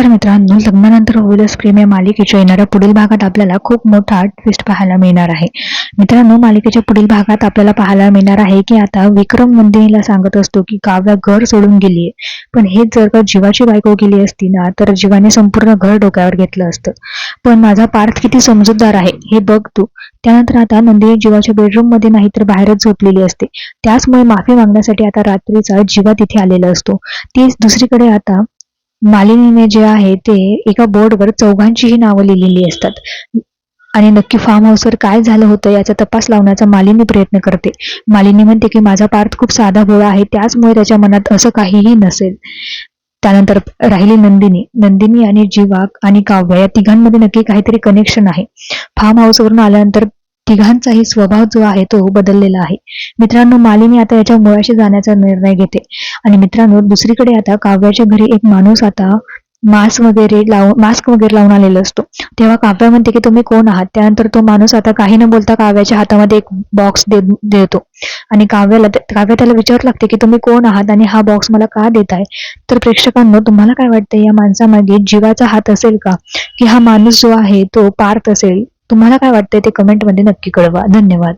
नमस्कार मित्रांनो लग्नानंतर होईलच प्रेम या मालिकेच्या येणाऱ्या पुढील भागात आपल्याला खूप मोठा ट्विस्ट पाहायला मिळणार आहे. मित्रांनो मालिकेच्या पुढील भागात आपल्याला पाहायला मिळणार आहे की आता विक्रम नंदिनीला सांगत असतो की काव्या घर सोडून गेलीये. पण हेच जर का जीवाची बायको गेली असती ना तर जीवाने संपूर्ण घर डोक्यावर घेतलं असतं. पण माझा पार्थ किती समजूतदार आहे हे बघ तू. त्यानंतर आता नंदिनी जीवाच्या बेडरूममध्ये नाही तर बाहेरच झोपलेली असते. त्याचमुळे माफी मागण्यासाठी आता रात्रीचा जीवा तिथे आलेला असतो. तीच दुसरीकडे आता मालिनीने जे आहे ते एका बोर्डवर चौघांचीही नावं लिहिलेली असतात. आणि नक्की फार्म हाऊसवर काय झालं होतं याचा तपास लावण्याचा मालिनी प्रयत्न करते. मालिनी म्हणते की माझा पार्थ खूप साधा भोळा आहे त्याचमुळे त्याच्या मनात असं काहीही नसेल. त्यानंतर राहिली नंदिनी. नंदिनी आणि जीवा आणि काव्य या तिघांमध्ये नक्की काहीतरी कनेक्शन आहे. फार्म हाऊसवरून आल्यानंतर तिघांचाही स्वभाव जो आहे तो बदललेला आहे. मित्रांनो मालिनी आता याच्या मुळाशी जाण्याचा निर्णय घेते. आणि मित्रांनो दुसरीकडे आता काव्याच्या घरी एक माणूस आता मास्क वगैरे लावून मास्क वगैरे लावून आलेला असतो. तेव्हा काव्या म्हणते की तुम्ही कोण आहात? त्यानंतर तो माणूस आता काही न बोलता काव्याच्या हातामध्ये एक बॉक्स देतो. आणि काव्याला काव्या त्याला विचारत लागते की तुम्ही कोण आहात आणि हा बॉक्स मला का देत आहे तर प्रेक्षकांनो तुम्हाला काय वाटतं या माणसामागे जीवाचा हात असेल का? की हा माणूस जो आहे तो पार्थ असेल? तुम्हाला काय वाटतंय ते कमेंटमध्ये नक्की कळवा. धन्यवाद.